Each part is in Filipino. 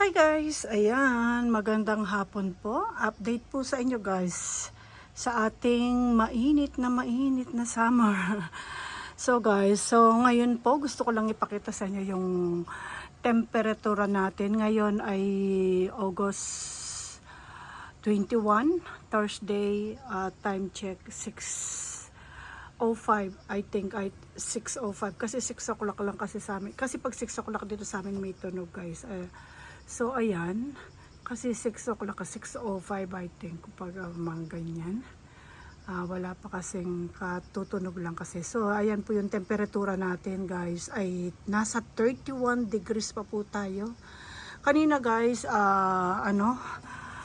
Hi guys! Ayan, magandang hapon po. Update po sa inyo guys sa ating mainit na mainit na summer. So guys, so ngayon po gusto ko lang ipakita sa inyo yung temperatura natin. Ngayon ay August 21, Thursday, uh, time check 6.05. I think I 6.05 kasi 6 o'clock lang kasi sa amin. Kasi pag 6 o'clock dito sa amin may tunog guys. Eh, so ayan, kasi 6 o'clock, 6.05 I think pag uh, mga ganyan. Ah, wala pa kasing katutunog lang kasi. So, ayan po yung temperatura natin guys ay nasa 31 degrees pa po tayo. Kanina guys, ah, ano,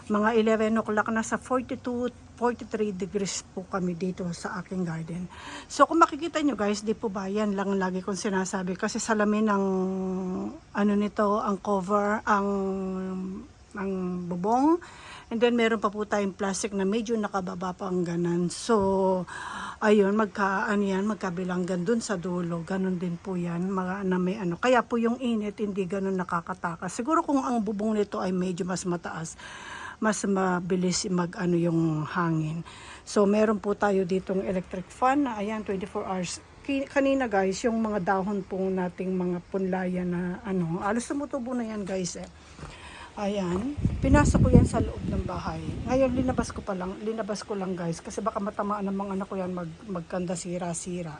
mga 11 o'clock nasa 42 43 degrees po kami dito sa aking garden. So kung makikita nyo guys, di po ba yan lang lagi kong sinasabi kasi salamin ng ano nito, ang cover, ang ang bubong. And then meron pa po tayong plastic na medyo nakababa pa ang ganan. So ayun, magka ano yan, magkabilanggan dun sa dulo. Ganon din po yan, mga na may ano. Kaya po yung init hindi ganon nakakatakas. Siguro kung ang bubong nito ay medyo mas mataas, mas mabilis mag ano yung hangin. So meron po tayo ditong electric fan ayan 24 hours. Kanina guys, yung mga dahon po nating mga punlaya na ano, alos tumutubo na yan guys eh. Ayan, pinasok ko yan sa loob ng bahay. Ngayon linabas ko pa lang, linabas ko lang guys kasi baka matamaan ng mga anak ko yan mag, magkanda sira-sira.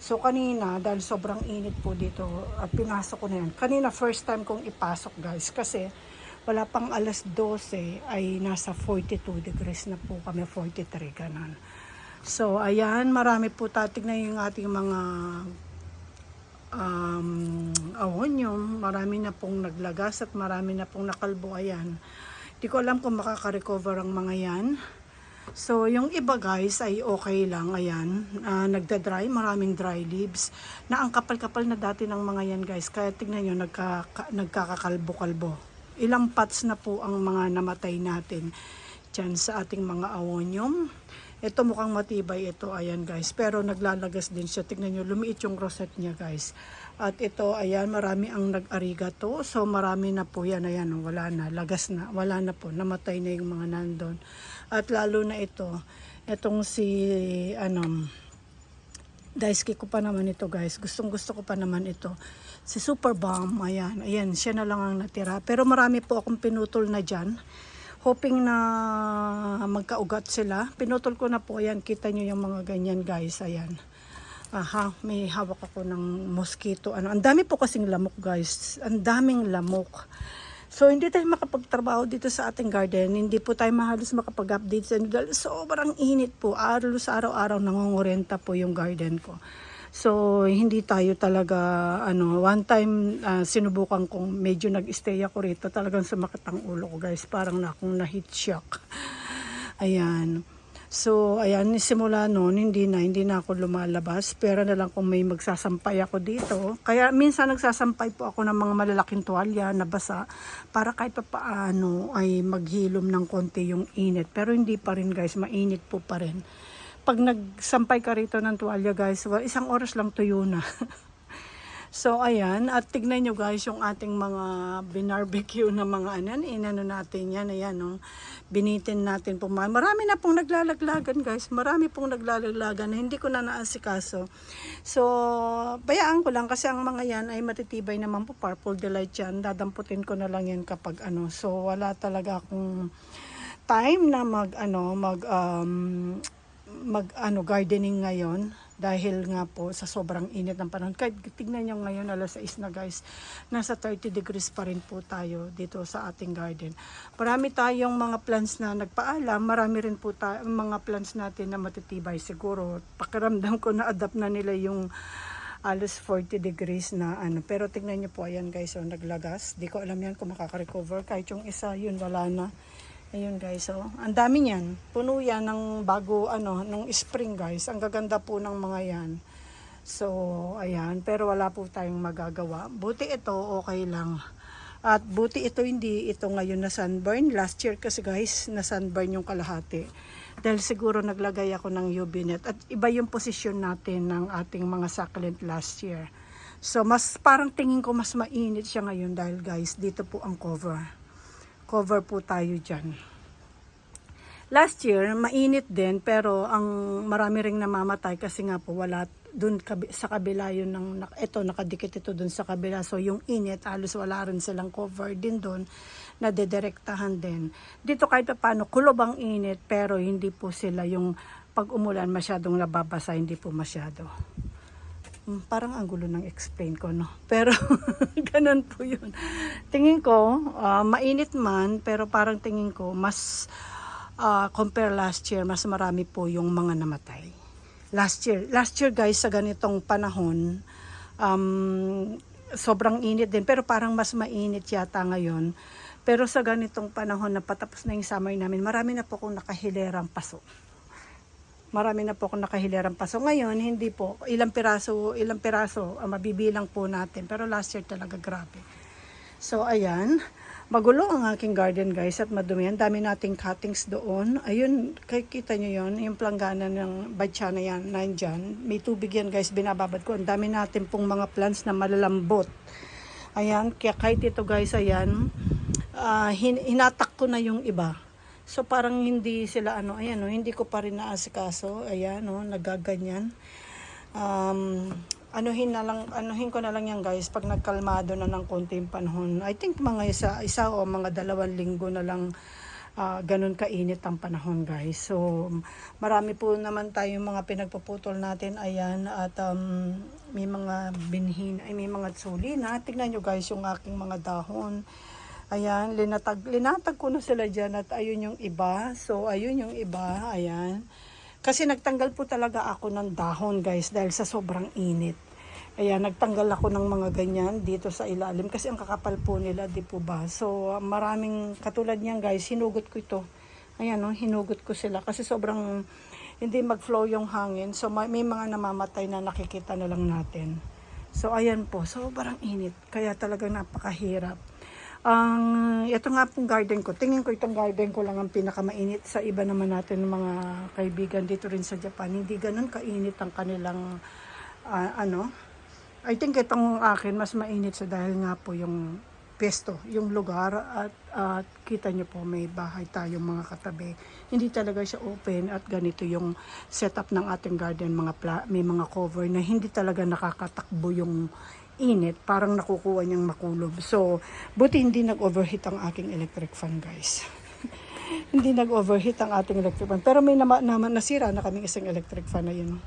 So kanina dahil sobrang init po dito at pinasok ko na yan. Kanina first time kong ipasok guys kasi wala pang alas 12 ay nasa 42 degrees na po kami, 43 ganun. So ayan, marami po tatignan yung ating mga um, awonyum, marami na pong naglagas at marami na pong nakalbo. Ayan. Di ko alam kung makaka-recover ang mga yan. So, yung iba guys ay okay lang. Ayan. Ah, nagda-dry, maraming dry leaves. Na ang kapal-kapal na dati ng mga yan guys. Kaya tignan nyo, nagka, ka- nagkakakalbo-kalbo. Ilang pots na po ang mga namatay natin dyan sa ating mga awonyum. Ito mukhang matibay ito, ayan guys. Pero naglalagas din siya. Tignan nyo, lumiit yung rosette niya guys. At ito, ayan, marami ang nag-arigato. So marami na po yan, ayan, oh, wala na, lagas na, wala na po, namatay na yung mga nandun. At lalo na ito, itong si, ano, Daisuke ko pa naman ito guys. Gustong gusto ko pa naman ito. Si Super Bomb, ayan. Ayan, siya na lang ang natira. Pero marami po akong pinutol na dyan. Hoping na magkaugat sila. Pinutol ko na po, ayan. Kita nyo yung mga ganyan guys, ayan. Aha, may hawak ako ng mosquito. Ano, ang dami po kasing lamok guys. Ang daming lamok. So, hindi tayo makapagtrabaho dito sa ating garden. Hindi po tayo mahalos makapag-update sa dahil sobrang init po. Aros araw-araw nangongorenta po yung garden ko. So, hindi tayo talaga, ano, one time ah, sinubukan kong medyo nag-stay ako rito. Talagang sumakit ang ulo ko guys. Parang na akong na-heat shock. Ayan. So, ayan, simula noon, hindi na, hindi na ako lumalabas. Pero na lang kung may magsasampay ako dito. Kaya minsan nagsasampay po ako ng mga malalaking tuwalya na basa para kahit pa paano ay maghilom ng konti yung init. Pero hindi pa rin guys, mainit po pa rin. Pag nagsampay ka rito ng tuwalya guys, well, isang oras lang tuyo na. So, ayan. At tignan nyo guys yung ating mga binarbecue na mga anan. Inano natin yan. Ayan, no? Binitin natin po. Marami na pong naglalaglagan guys. Marami pong naglalaglagan na hindi ko na naasikaso. So, bayaan ko lang kasi ang mga yan ay matitibay naman po. Purple delight yan. Dadamputin ko na lang yan kapag ano. So, wala talaga akong time na mag ano mag um, mag ano gardening ngayon dahil nga po sa sobrang init ng panahon. Kahit tignan nyo ngayon alas 6 na guys, nasa 30 degrees pa rin po tayo dito sa ating garden. Marami tayong mga plants na nagpaalam, marami rin po tayo, mga plants natin na matitibay siguro. Pakiramdam ko na adapt na nila yung alas 40 degrees na ano. Pero tignan nyo po, ayan guys, so naglagas. Di ko alam yan kung makaka-recover. Kahit yung isa, yun, wala na. Ayun guys, oh. Ang dami niyan. Puno yan ng bago, ano, nung spring guys. Ang gaganda po ng mga yan. So, ayan. Pero wala po tayong magagawa. Buti ito, okay lang. At buti ito hindi ito ngayon na sunburn. Last year kasi guys, na sunburn yung kalahati. Dahil siguro naglagay ako ng UV net. At iba yung posisyon natin ng ating mga succulent last year. So, mas parang tingin ko mas mainit siya ngayon dahil guys, dito po ang cover. Cover po tayo dyan. Last year, mainit din pero ang marami ring namamatay kasi nga po wala dun sa kabila yun ng ito nakadikit ito dun sa kabila. So yung init halos wala rin silang cover din dun na dedirektahan din. Dito kahit pa paano kulob ang init pero hindi po sila yung pag umulan masyadong nababasa hindi po masyado Hmm, parang ang gulo ng explain ko, no? Pero, ganun po yun. Tingin ko, ah, mainit man, pero parang tingin ko, mas, ah, compare last year, mas marami po yung mga namatay. Last year, last year guys, sa ganitong panahon, um, sobrang init din, pero parang mas mainit yata ngayon. Pero sa ganitong panahon na patapos na yung summer namin, marami na po akong nakahilerang paso marami na po akong nakahilerang paso. Ngayon, hindi po. Ilang piraso, ilang piraso, ang mabibilang po natin. Pero last year talaga grabe. So, ayan. Magulo ang aking garden guys at madumi. Ang dami nating cuttings doon. Ayun, kita nyo yon yung planggana ng batya na yan, nandyan. May tubig yan guys, binababad ko. Ang dami natin pong mga plants na malalambot. Ayan, kaya kahit ito guys, ayan, ah, hin- hinatak ko na yung iba. So parang hindi sila ano, ayan no, hindi ko pa rin naasikaso. Ayan no, nagaganyan. Um, anuhin na lang, anuhin ko na lang yan guys pag nagkalmado na ng konting panahon. I think mga isa, isa o mga dalawang linggo na lang ah, ganun kainit ang panahon guys. So marami po naman tayong mga pinagpuputol natin ayan at um, may mga binhin, ay may mga tsuli na. Tingnan nyo guys yung aking mga dahon. Ayan, linatag, linatag ko na sila dyan at ayun yung iba. So, ayun yung iba. Ayan. Kasi nagtanggal po talaga ako ng dahon guys dahil sa sobrang init. Ayan, nagtanggal ako ng mga ganyan dito sa ilalim kasi ang kakapal po nila, di po ba? So, maraming katulad niyan guys, hinugot ko ito. Ayan, no, hinugot ko sila kasi sobrang hindi mag-flow yung hangin. So, may, may mga namamatay na nakikita na lang natin. So, ayan po, sobrang init. Kaya talagang napakahirap. Ang ito nga pong garden ko, tingin ko itong garden ko lang ang pinakamainit sa iba naman natin mga kaibigan dito rin sa Japan. Hindi ganun kainit ang kanilang ah, ano. I think itong akin mas mainit sa dahil nga po yung pesto, yung lugar at, at kita nyo po may bahay tayong mga katabi. Hindi talaga siya open at ganito yung setup ng ating garden, mga pla- may mga cover na hindi talaga nakakatakbo yung init, parang nakukuha niyang makulob. So, buti hindi nag-overheat ang aking electric fan, guys. hindi nag-overheat ang ating electric fan. Pero may nama, naman nasira na kaming isang electric fan na yun.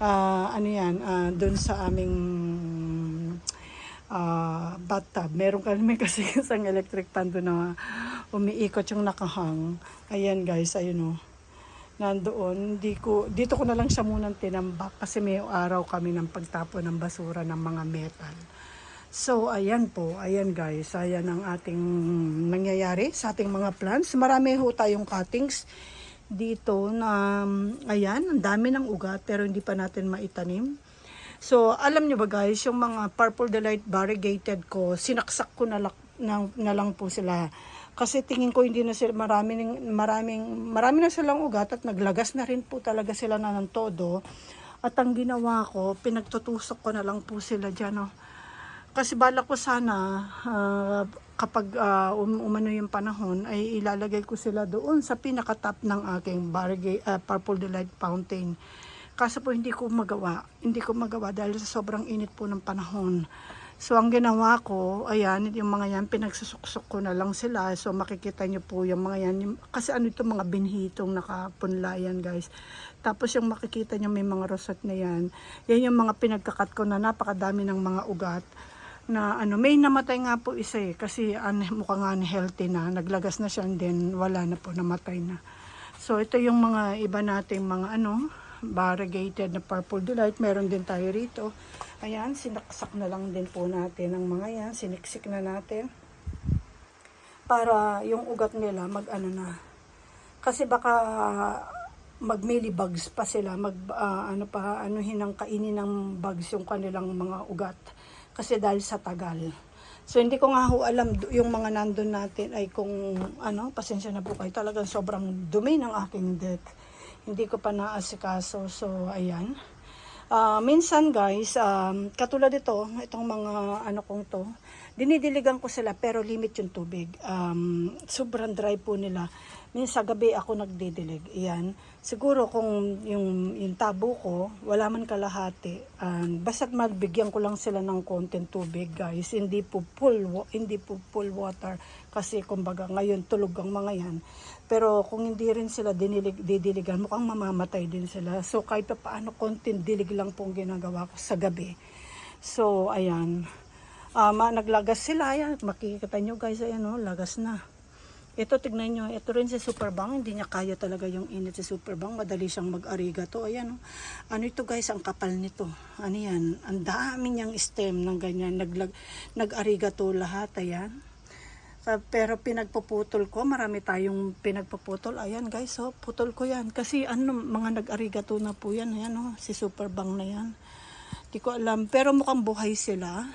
Ah, ano yan, ah, doon sa aming ah bathtub. Meron kami kasi isang electric fan doon na umiikot yung nakahang. Ayan guys, ayun o nandoon, di ko, dito ko na lang siya munang tinambak kasi may araw kami ng pagtapon ng basura ng mga metal. So, ayan po, ayan guys, ayan ang ating nangyayari sa ating mga plants. Marami ho tayong cuttings dito na, ayan, ang dami ng ugat pero hindi pa natin maitanim. So, alam nyo ba guys, yung mga Purple Delight variegated ko, sinaksak ko na, na, na lang po sila. Kasi tingin ko hindi na sila maraming maraming marami na silang ugat at naglagas na rin po talaga sila na ng todo. At ang ginawa ko, pinagtutusok ko na lang po sila diyan, no. Kasi bala ko sana ah, kapag ah, um, umano yung panahon ay ilalagay ko sila doon sa pinakatap ng aking barge, ah, Purple Delight Fountain. Kaso po hindi ko magawa. Hindi ko magawa dahil sa sobrang init po ng panahon. So, ang ginawa ko, ayan, yung mga yan, pinagsusuksok ko na lang sila. So, makikita nyo po yung mga yan. Yung- kasi ano ito, mga binhitong nakapunla yan, guys. Tapos yung makikita nyo may mga rosette na yan. Yan yung mga pinagkakat ko na napakadami ng mga ugat na ano, may namatay nga po isa eh, kasi an, mukhang unhealthy na, naglagas na siya and then wala na po, namatay na. So ito yung mga iba nating mga ano, variegated na purple delight, meron din tayo rito. Ayan, sinaksak na lang din po natin ang mga yan, siniksik na natin. Para yung ugat nila mag ano na. Kasi baka mag bugs pa sila, mag ah, ano pa, anuhin ng kainin ng bugs yung kanilang mga ugat. Kasi dahil sa tagal. So hindi ko nga ho alam yung mga nandun natin ay kung ano, pasensya na po kayo. Talagang sobrang dumi ng aking deck. Hindi ko pa naasikaso. So ayan. Ah, minsan guys, um, katulad ito, itong mga ano kong to, dinidiligan ko sila pero limit yung tubig. Um, sobrang dry po nila. Minsan gabi ako nagdidilig. Iyan. Siguro kung yung, yung tabo ko, wala man kalahati. Um, basta't magbigyan ko lang sila ng konting tubig guys. Hindi po full, hindi po full water. Kasi kumbaga ngayon tulog ang mga yan. Pero kung hindi rin sila dinilig, didiligan, mukhang mamamatay din sila. So kahit pa paano, konting dilig lang pong ginagawa ko sa gabi. So, ayan. Ma- naglagas sila. Ayan, makikita nyo guys, ayan o, lagas na. Ito, tignan nyo. Ito rin si Superbang. Hindi niya kaya talaga yung init si Superbang. Madali siyang mag-arigato. Ayan o. Ano ito guys, ang kapal nito. Ano yan? Ang dami niyang stem ng ganyan. Naglag, nag-arigato lahat. Ayan. Pero pinagpuputol ko, marami tayong pinagpuputol. Ayan guys, oh, putol ko yan. Kasi ano, mga nag-arigato na po yan. Ayan oh, si Superbang na yan. Di ko alam. Pero mukhang buhay sila.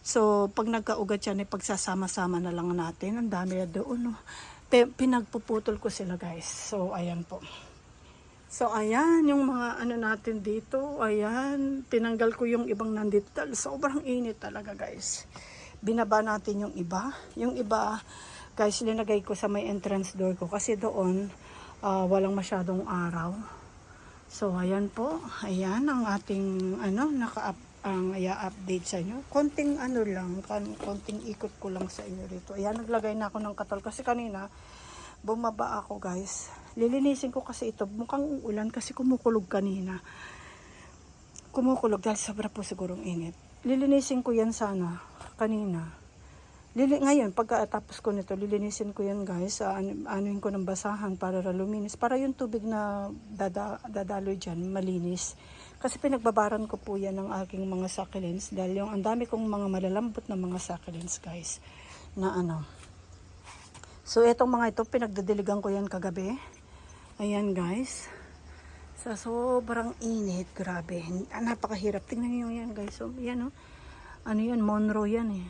So, pag nagkaugat yan, pagsasama-sama na lang natin. Ang dami na doon. Pe- pinagpuputol ko sila guys. So, ayan po. So, ayan, yung mga ano natin dito, ayan, tinanggal ko yung ibang nandito. Sobrang init talaga, guys. Binaba natin yung iba. Yung iba, guys, linagay ko sa may entrance door ko. Kasi doon, ah, walang masyadong araw. So, ayan po. Ayan, ang ating, ano, naka ang i-update sa inyo. Konting ano lang, konting ikot ko lang sa inyo dito. Ayan, naglagay na ako ng katol. Kasi kanina, bumaba ako guys. Lilinisin ko kasi ito. Mukhang uulan kasi kumukulog kanina. Kumukulog dahil sobra po sigurong init. Lilinisin ko yan sana kanina. Lili ngayon, pagkatapos ko nito, lilinisin ko yan guys. Uh, ano, anuin ko ng basahan para luminis. Para yung tubig na dada, dadaloy dyan, malinis. Kasi pinagbabaran ko po yan ng aking mga succulents. Dahil yung ang dami kong mga malalambot na mga succulents guys. Na ano, So, itong mga ito, pinagdadiligan ko yan kagabi. Ayan, guys. Sa sobrang init, grabe. Ah, napakahirap. Tingnan niyo yan, guys. So, yan, oh. Ano yan? Monroe yan, eh.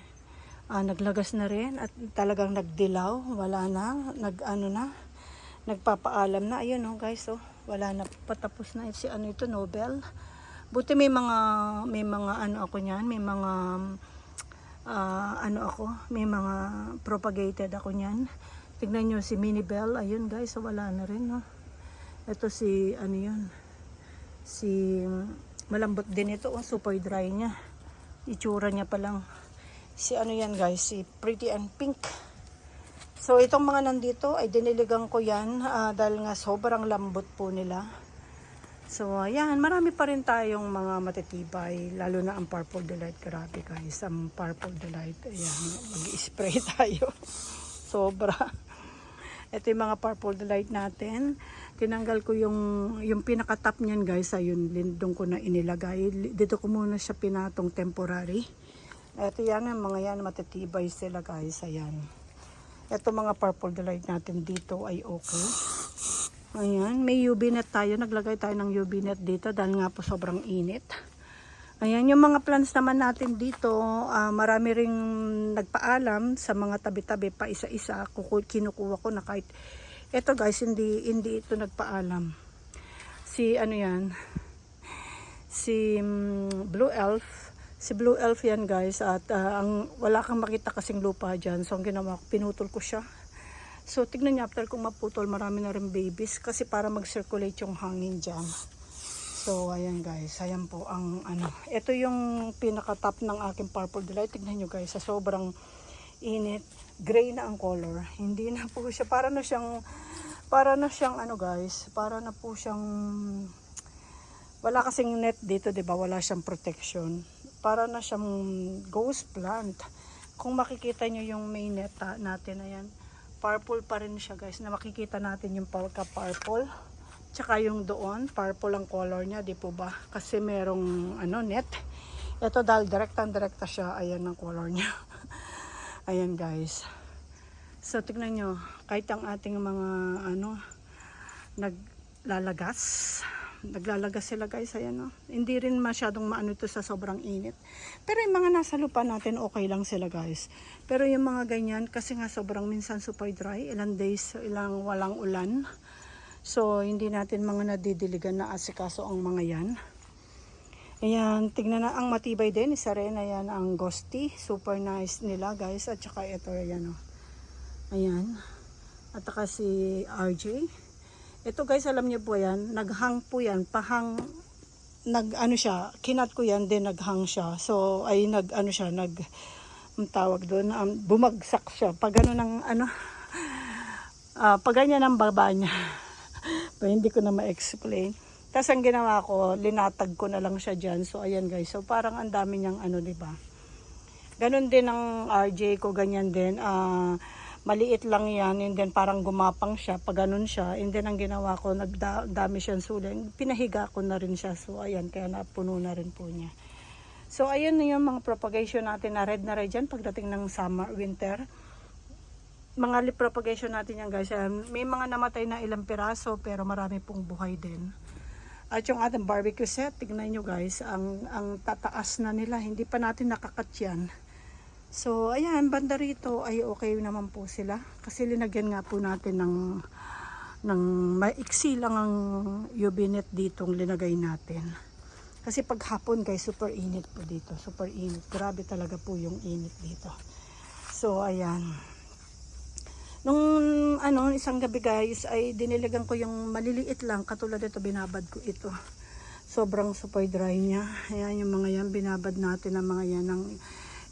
Ah, naglagas na rin at talagang nagdilaw. Wala na. Nag, ano na. Nagpapaalam na. Ayun, oh, guys, oh. Wala na. Patapos na. Si ano ito, Nobel. Buti may mga, may mga ano ako niyan. May mga, ah, ano ako, may mga propagated ako niyan. Tignan nyo si Mini Bell, ayun guys, wala na rin, no. Ito si, ano yun, si, malambot din ito, oh, super dry niya. Itsura niya pa lang. Si ano yan guys, si Pretty and Pink. So itong mga nandito ay diniligan ko yan ah, dahil nga sobrang lambot po nila. So, ayan, marami pa rin tayong mga matitibay, lalo na ang Purple Delight. Grabe guys, ang Purple Delight. Ayan, mag-spray tayo. Sobra. Ito yung mga Purple Delight natin. Tinanggal ko yung, yung pinaka-top niyan guys, ayun, lindong ko na inilagay. Dito ko muna siya pinatong temporary. Ito yan, mga yan, matitibay sila guys, ayan. Ito mga Purple Delight natin dito ay okay. Ayan, may UV net tayo. Naglagay tayo ng UV net dito dahil nga po sobrang init. Ayan, yung mga plants naman natin dito, ah, marami ring nagpaalam sa mga tabi-tabi pa isa-isa. Kinukuha ko na kahit, eto guys, hindi, hindi ito nagpaalam. Si, ano yan, si mm, Blue Elf, si Blue Elf yan guys, at ah, ang, wala kang makita kasing lupa dyan. So, ang ginawa ko, pinutol ko siya. So, tignan niyo, after kong maputol, marami na rin babies kasi para mag-circulate yung hangin dyan. So, ayan guys, ayan po ang ano. Ito yung pinaka-top ng aking Purple Delight. Tignan nyo guys, sa sobrang init, gray na ang color. Hindi na po siya, para na siyang, para na siyang ano guys, para na po siyang, wala kasing net dito, di ba? Wala siyang protection. Para na siyang ghost plant. Kung makikita nyo yung main natin, ayan, purple pa rin siya guys. Na makikita natin yung pagka purple tsaka yung doon purple ang color niya di po ba? Kasi merong ano net. Ito dahil direktang direkta siya ayan ang color niya. Ayan guys. So tignan nyo kahit ang ating mga ano naglalagas naglalagas sila guys ayan no hindi rin masyadong maano ito sa sobrang init pero yung mga nasa lupa natin okay lang sila guys pero yung mga ganyan kasi nga sobrang minsan super dry ilang days ilang walang ulan so hindi natin mga nadidiligan na asikaso ang mga yan Ayan, tignan na ang matibay din. Isa rin, ayan, ang ghosty. Super nice nila, guys. At saka ito, ayan, oh. Ayan. At saka si RJ. Ito, guys, alam niyo po yan. Naghang po yan. Pahang, nag, ano siya, kinat ko yan, din naghang siya. So, ay, nag, ano siya, nag, ang tawag doon, um, bumagsak siya. Pag ano ng, ano, ah pag ganyan ang baba niya. Pero hindi ko na ma-explain. Tapos ang ginawa ko, linatag ko na lang siya dyan. So ayan guys, so parang ang dami niyang ano, di ba? Ganon din ang RJ ko, ganyan din. Ah, maliit lang yan, and then parang gumapang siya, pag ganun siya, and then ang ginawa ko, nagdami siyang suling, pinahiga ko na rin siya, so ayan, kaya napuno na rin po niya. So ayun na yung mga propagation natin na red na red dyan pagdating ng summer, winter mga lip propagation natin yan guys. Ayan, May mga namatay na ilang piraso pero marami pong buhay din. At yung ating barbecue set, tignan nyo guys, ang, ang tataas na nila. Hindi pa natin nakakat yan. So, ayan, banda rito ay okay naman po sila. Kasi linagyan nga po natin ng, ng maiksi lang ang UV net ditong linagay natin. Kasi pag hapon guys, super init po dito. Super init. Grabe talaga po yung init dito. So, ayan. Nung ano, isang gabi guys, ay diniligan ko yung maliliit lang. Katulad ito, binabad ko ito. Sobrang super dry niya. Ayan yung mga yan, binabad natin ng mga yan ng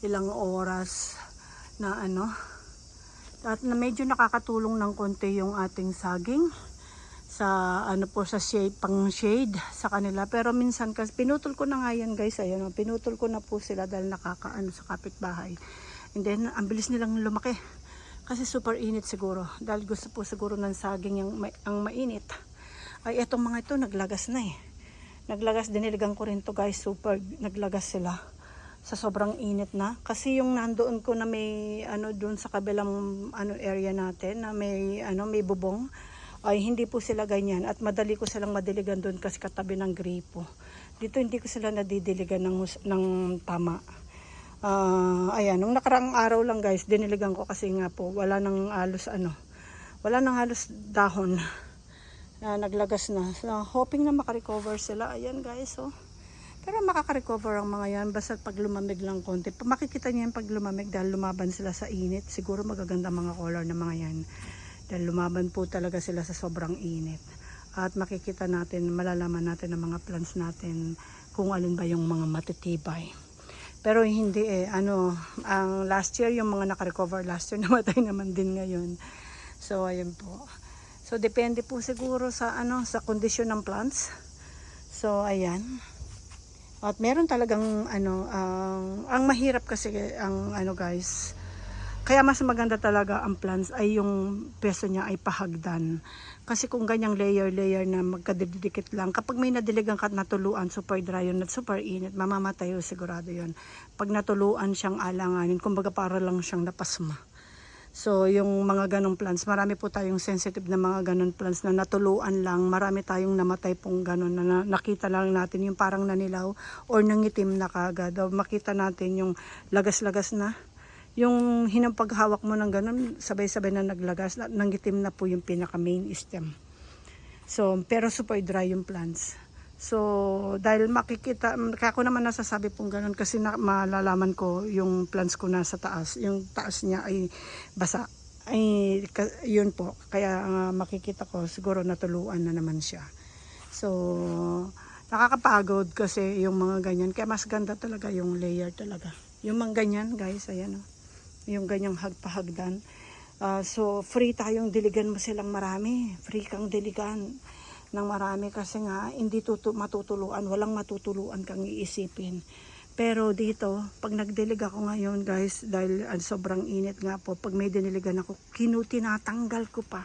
ilang oras na ano. At na medyo nakakatulong ng konti yung ating saging sa ano po sa shade pang shade sa kanila pero minsan kasi pinutol ko na nga yan guys ayan oh, pinutol ko na po sila dahil nakakaano sa kapitbahay and then ang bilis nilang lumaki kasi super init siguro. Dahil gusto po siguro ng saging yung ang mainit. Ay etong mga ito naglagas na eh. Naglagas diniligan ko rin to guys. Super naglagas sila sa sobrang init na. Kasi yung nandoon ko na may ano doon sa kabilang ano area natin na may ano may bubong ay hindi po sila ganyan at madali ko silang madiligan doon kasi katabi ng gripo. Dito hindi ko sila nadidiligan ng, ng tama. Ah, ayan, nung nakarang araw lang guys, diniligan ko kasi nga po, wala nang halos ano, wala nang halos dahon na naglagas na. So, hoping na makarecover sila. Ayan guys, oh. Pero makaka-recover ang mga yan basta pag lumamig lang konti. Makikita niyo yan pag lumamig dahil lumaban sila sa init. Siguro magaganda mga color ng mga yan. Dahil lumaban po talaga sila sa sobrang init. At makikita natin, malalaman natin ang mga plants natin kung alin ba yung mga matitibay. Pero hindi eh, ano, ang last year, yung mga nakarecover last year, namatay naman din ngayon. So, ayun po. So, depende po siguro sa, ano, sa kondisyon ng plants. So, ayan. At meron talagang, ano, ang, ang mahirap kasi, ang, ano guys, kaya mas maganda talaga ang plants ay yung peso niya ay pahagdan. Kasi kung ganyang layer-layer na magkadidikit lang, kapag may nadiligan ka at natuluan, super dry yun at super init, mamamatay sigurado yun. Pag natuluan siyang alanganin, kumbaga para lang siyang napasma. So, yung mga ganong plants, marami po tayong sensitive na mga ganon plants na natuluan lang. Marami tayong namatay pong ganon na, na nakita lang natin yung parang nanilaw or nangitim na kagad. O makita natin yung lagas-lagas na. Yung hinampaghawak mo ng ganon, sabay-sabay na naglagas, na- nangitim na po yung pinaka main stem. So, pero super dry yung plants. So, dahil makikita, kaya ako naman nasasabi pong ganun kasi na, malalaman ko yung plants ko nasa taas. Yung taas niya ay basa. Ay, ka- yun po. Kaya ah, makikita ko, siguro natuluan na naman siya. So, nakakapagod kasi yung mga ganyan. Kaya mas ganda talaga yung layer talaga. Yung mga ganyan, guys, ayan o. Yung ganyang hagpahagdan. Ah, so, free tayong diligan mo silang marami. Free kang diligan ng marami kasi nga hindi tutu- matutuluan, walang matutuluan kang iisipin. Pero dito, pag nagdilig ako ngayon guys, dahil ah, sobrang init nga po, pag may diniligan ako, kinu tinatanggal ko pa.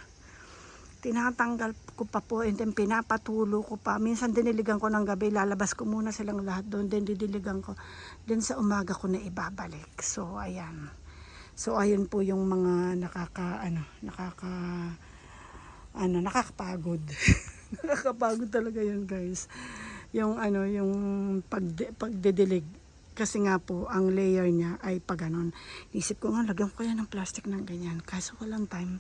Tinatanggal ko pa po and then pinapatulo ko pa. Minsan diniligan ko ng gabi, lalabas ko muna silang lahat doon, then didiligan ko. Then sa umaga ko na ibabalik. So, ayan. So, ayun po yung mga nakaka, ano, nakaka, ano, nakakapagod. nakakapagod talaga yun, guys. Yung, ano, yung pag, pagdidilig. Kasi nga po, ang layer niya ay pa ganon. Isip ko nga, lagyan ko kaya ng plastic ng ganyan. Kaso walang time.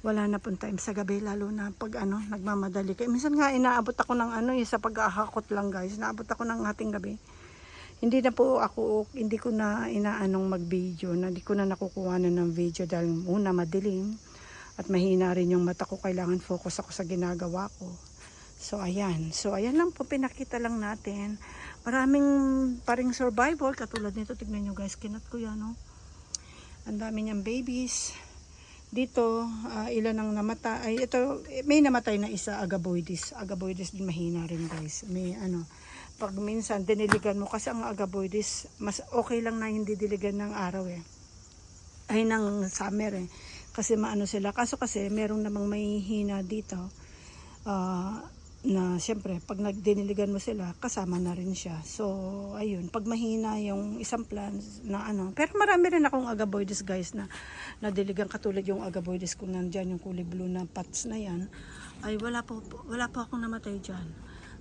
Wala na pong time sa gabi, lalo na pag ano, nagmamadali kayo. Minsan nga, inaabot ako ng ano, eh, sa pag-ahakot lang guys. Inaabot ako ng ating gabi. Hindi na po ako, hindi ko na inaanong mag-video, na hindi ko na nakukuha na ng video dahil una madilim at mahina rin yung mata ko, kailangan focus ako sa ginagawa ko. So ayan, so ayan lang po, pinakita lang natin. Maraming paring survivor, katulad nito, tignan nyo guys, kinat ko yan, no? Ang dami niyang babies. Dito, ah, ilan ang namata ay ito, may namatay na isa, agaboides. Agaboides din mahina rin guys. May ano, pag minsan diniligan mo kasi ang agaboides, mas okay lang na hindi diligan ng araw eh. Ay ng summer eh. Kasi maano sila. Kaso kasi merong namang may hina dito. ah, na siyempre pag nagdiniligan mo sila kasama na rin siya. So ayun pag mahina yung isang plants na ano pero marami rin akong agaboides guys na nadiligan. Katulad yung agaboides kung nandyan yung kulay blue na pots na yan. Ay wala po wala po akong namatay dyan.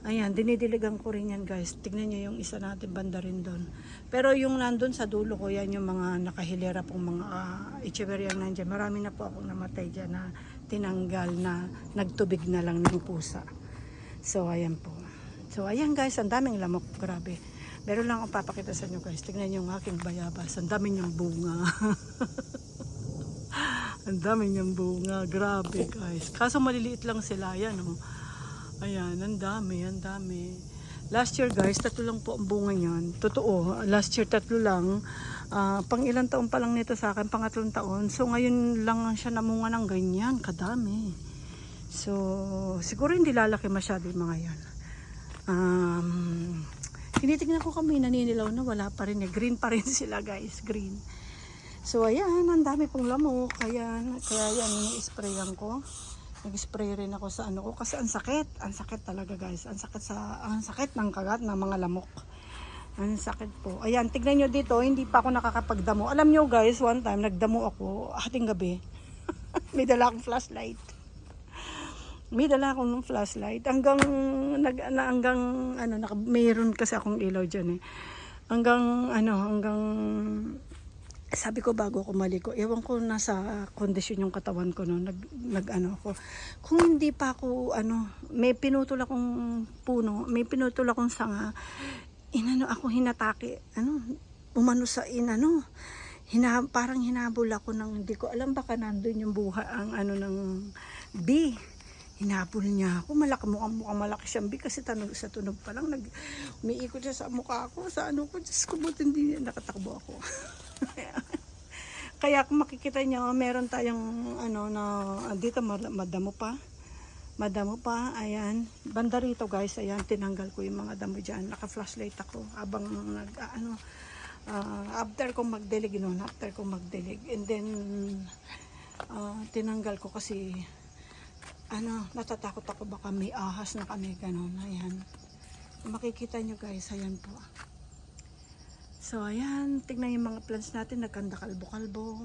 Ayan dinidiligan ko rin yan guys. Tignan nyo yung isa natin banda rin doon. Pero yung nandun sa dulo ko yan yung mga nakahilera pong mga uh, echeveriang nandyan. Marami na po akong namatay dyan na tinanggal na nagtubig na lang ng pusa So, ayan po. So, ayan guys, ang daming lamok. Grabe. Meron lang akong papakita sa inyo guys. Tignan niyo yung aking bayabas. Ang dami niyang bunga. ang dami niyang bunga. Grabe guys. Kaso maliliit lang sila. Ayan oh. Ayan, ang dami, ang dami. Last year guys, tatlo lang po ang bunga niyan. Totoo, last year tatlo lang. Ah, pang ilang taon pa lang nito sa akin, pangatlong taon. So ngayon lang siya namunga ng ganyan, kadami. So, siguro hindi lalaki masyado yung mga yan. Um, tinitignan ko kami, naninilaw na, wala pa rin eh. Green pa rin sila guys, green. So, ayan, ang dami pong lamok. Kaya, kaya yan, ini-sprayan ko. Nag-spray rin ako sa ano ko kasi ang sakit. Ang sakit talaga guys. Ang sakit sa ang sakit ng kagat ng mga lamok. Ang sakit po. Ayan, tignan nyo dito, hindi pa ako nakakapagdamo. Alam nyo guys, one time nagdamo ako hating gabi. May dala akong flashlight may dala akong ng flashlight. Hanggang nag na, hanggang ano naka, mayroon kasi akong ilaw diyan eh. Hanggang ano hanggang sabi ko bago ako maliko ewan ko nasa kondisyon yung katawan ko no nag, nag ano ako. Kung hindi pa ako ano may pinutol akong puno may pinutol akong sanga inano ako hinatake ano umano sa inano hina, parang hinabol ako ng hindi ko alam baka nandun yung buha ang ano ng bee hinapol niya ako. Malaki mukhang mukhang malaki siyang big kasi tanog, sa tunog pa lang nag umiikot siya sa mukha ko. Sa ano ko, Diyos ko, buti hindi nakatakbo ako. Kaya kung makikita niyo, meron tayong ano na dito madamo pa. Madamo pa, ayan. Banda rito guys, ayan, tinanggal ko yung mga damo dyan. Naka-flashlight ako habang nag, ah, ano, uh, after kong magdilig, noon, after kong magdilig. And then, uh, tinanggal ko kasi ano, natatakot ako baka may ahas na kami ganun. Ayan. Makikita nyo guys, ayan po. So, ayan. Tignan yung mga plants natin. Nagkanda kalbo-kalbo.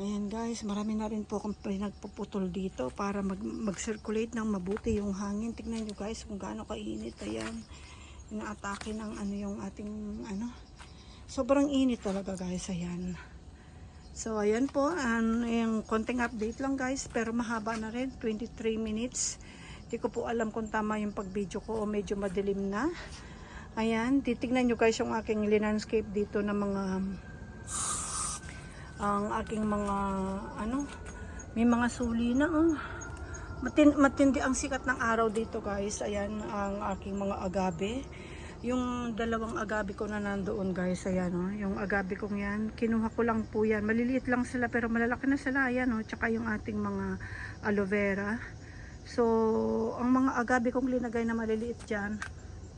Ayan guys, marami na rin po akong pinagpuputol dito para mag- mag-circulate ng mabuti yung hangin. Tignan nyo guys kung gaano kainit. Ayan. Inaatake ng ano yung ating ano. Sobrang init talaga guys. Ayan. So, ayan po, um, yung konting update lang guys, pero mahaba na rin, 23 minutes. Hindi ko po alam kung tama yung pag-video ko o medyo madilim na. Ayan, titignan nyo guys yung aking landscape dito ng mga, ang aking mga, ano, may mga suli na, oh. Matin, matindi ang sikat ng araw dito guys. Ayan, ang aking mga agave yung dalawang agabi ko na nandoon guys ayan o, oh, yung agabi kong yan kinuha ko lang po yan, maliliit lang sila pero malalaki na sila ayan o, oh, tsaka yung ating mga aloe vera. So ang mga agabi kong linagay na maliliit dyan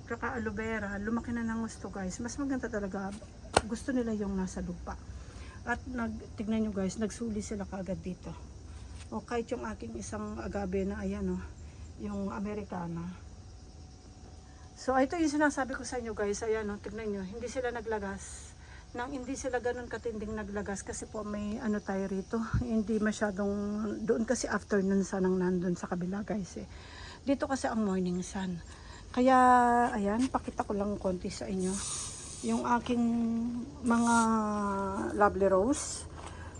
tsaka aloe vera, lumaki na ng gusto guys. Mas maganda talaga gusto nila yung nasa lupa. At nag, tignan nyo guys, nagsuli sila kaagad dito. O kahit yung aking isang agabe na ayan o, yung Americana So, ito yung sinasabi ko sa inyo guys. Ayan, no, tignan nyo. Hindi sila naglagas. Nang hindi sila ganun katinding naglagas kasi po may ano tayo rito. Hindi masyadong, doon kasi afternoon sun ang nandun sa kabila guys eh. Dito kasi ang morning sun. Kaya, ayan, pakita ko lang konti sa inyo. yung aking mga lovely rose.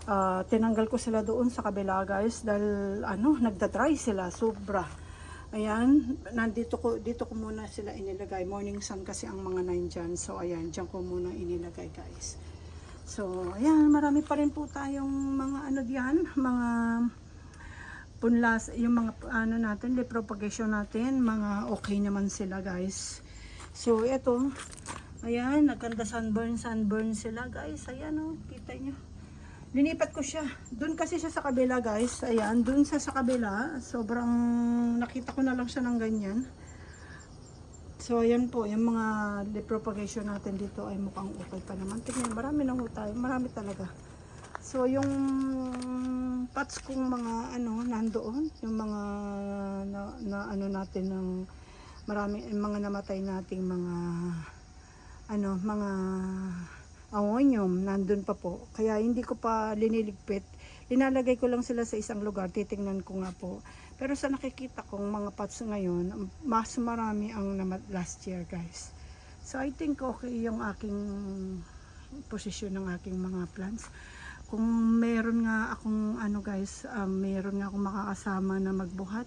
Ah, tinanggal ko sila doon sa kabila guys dahil ano, nagda-dry sila sobra. Ayan, nandito ko dito ko muna sila inilagay. Morning sun kasi ang mga nine dyan. So ayan, dyan ko muna inilagay guys. So ayan, marami pa rin po tayong mga ano diyan, mga punlas, yung mga ano natin, leaf propagation natin, mga okay naman sila guys. So ito, ayan, nagkanda sunburn, sunburn sila guys. Ayan oh, kita nyo. Linipat ko siya. Doon kasi siya sa kabila guys. Ayan, doon sa sa kabila. Sobrang nakita ko na lang siya ng ganyan. So ayan po, yung mga propagation natin dito ay mukhang okay pa naman. Tingnan, marami na ho. Marami talaga. So yung pots kong mga ano nandoon, yung mga na, na ano natin ng marami mga namatay nating mga ano mga awonyum nandun pa po. Kaya hindi ko pa liniligpit. Linalagay ko lang sila sa isang lugar. Titingnan ko nga po. Pero sa nakikita kong mga pots ngayon, mas marami ang namat last year guys. So I think okay yung aking posisyon ng aking mga plants kung meron nga akong ano guys, um, meron nga akong makakasama na magbuhat.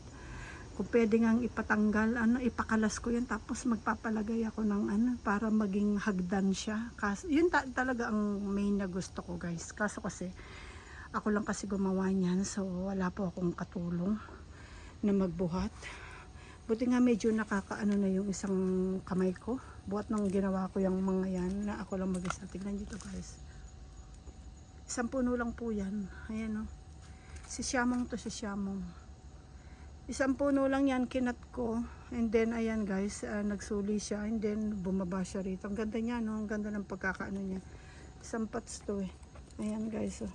Kung pwede nga ipatanggal, ano, ipakalas ko yan tapos magpapalagay ako ng ano para maging hagdan siya. Kas yun ta- talaga ang main na gusto ko guys. Kaso kasi ako lang kasi gumawa niyan so wala po akong katulong na magbuhat. Buti nga medyo nakakaano na yung isang kamay ko. Buhat nang ginawa ko yung mga yan na ako lang mag-isa. Tignan dito guys. Isang puno lang po yan. Ayan o. Si Siyamong to si Siyamong. Isang puno lang yan kinat ko. And then ayan guys, ah, nagsuli siya. And then bumaba siya rito. Ang ganda niya no. Ang ganda ng pagkakaano niya. Isang pots to eh. Ayan guys oh.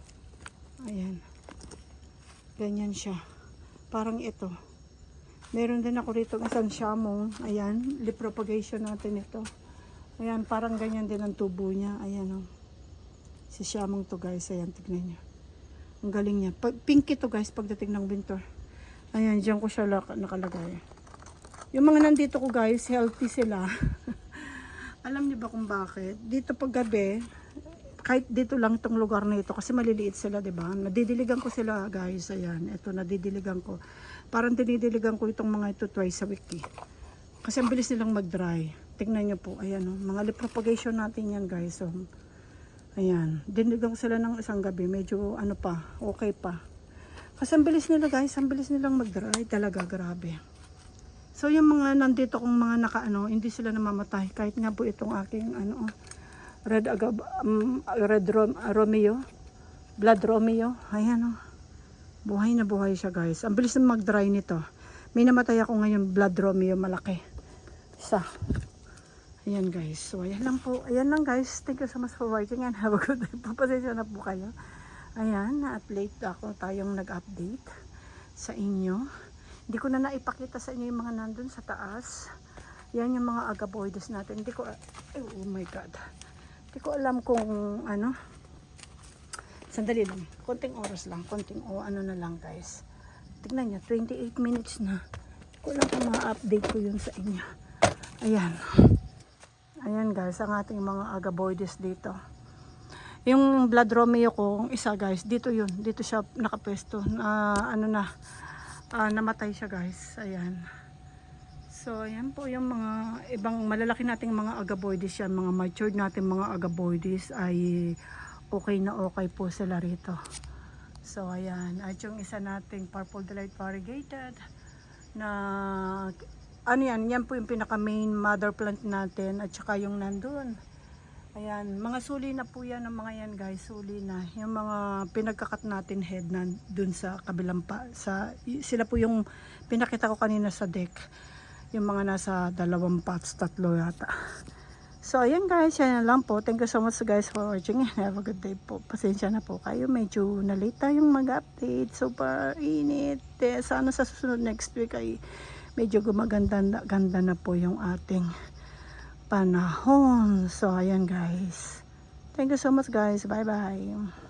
Ayan. Ganyan siya. Parang ito. Meron din ako rito isang Siyamong. Ayan. Propagation natin ito. Ayan. Parang ganyan din ang tubo niya. Ayan oh. Si Siyamong to guys. Ayan, tignan niyo. Ang galing niya. Pa- pinky to guys pagdating ng winter. Ayan, dyan ko siya nakalagay. Yung mga nandito ko guys, healthy sila. Alam niyo ba kung bakit? Dito pag gabi, kahit dito lang itong lugar na ito, kasi maliliit sila, di ba? Nadidiligan ko sila guys. Ayan, ito nadidiligan ko. Parang dinidiligan ko itong mga ito twice a week eh. Kasi ang bilis nilang mag-dry. Tingnan niyo po, ayan oh. Mga propagation natin yan guys. So, Ayan, dinigang sila ng isang gabi, medyo ano pa, okay pa. Kasi ang bilis nila guys, ang bilis nilang mag-dry talaga, grabe. So yung mga nandito kong mga nakaano, hindi sila namamatay. Kahit nga po itong aking ano, red agab, um, red rom, Romeo, blood Romeo, ayan oh. Buhay na buhay siya guys. Ang bilis na mag-dry nito. May namatay ako ngayon, blood Romeo, malaki. Isa. Ayan guys. So ayan lang po. Ayan lang guys. Thank you so much for watching and have a good day. Papasensya na po kayo. Ayan, na-update ako tayong nag-update sa inyo. Hindi ko na naipakita sa inyo yung mga nandun sa taas. Yan yung mga agaboides natin. Hindi ko, oh my god. Hindi ko alam kung ano. Sandali lang. Konting oras lang. Konting o ano na lang guys. Tignan niya, 28 minutes na. Hindi ko alam kung ma-update ko yun sa inyo. Ayan. Ayan guys, ang ating mga agaboides dito. Yung blood romeo ko, isa guys, dito yun. Dito siya nakapwesto. Na, ano na, ah, namatay siya guys. Ayan. So, ayan po yung mga ibang malalaki nating mga agaboides yan. Mga matured nating mga agaboides ay okay na okay po sila rito. So, ayan. At yung isa nating purple delight variegated na ano yan, yan po yung pinaka main mother plant natin at saka yung nandun. Ayan, mga suli na po yan ng mga yan guys, suli na. Yung mga pinagkakat natin head na dun sa kabilang pa, sa, sila po yung pinakita ko kanina sa deck. Yung mga nasa dalawang pots, tatlo yata. So, ayan guys, yan lang po. Thank you so much guys for watching have a good day po. Pasensya na po kayo, medyo na-late tayong mag-update. Super init. Sana sa susunod next week ay medyo gumaganda ganda na po yung ating panahon. So, ayan guys. Thank you so much guys. Bye-bye.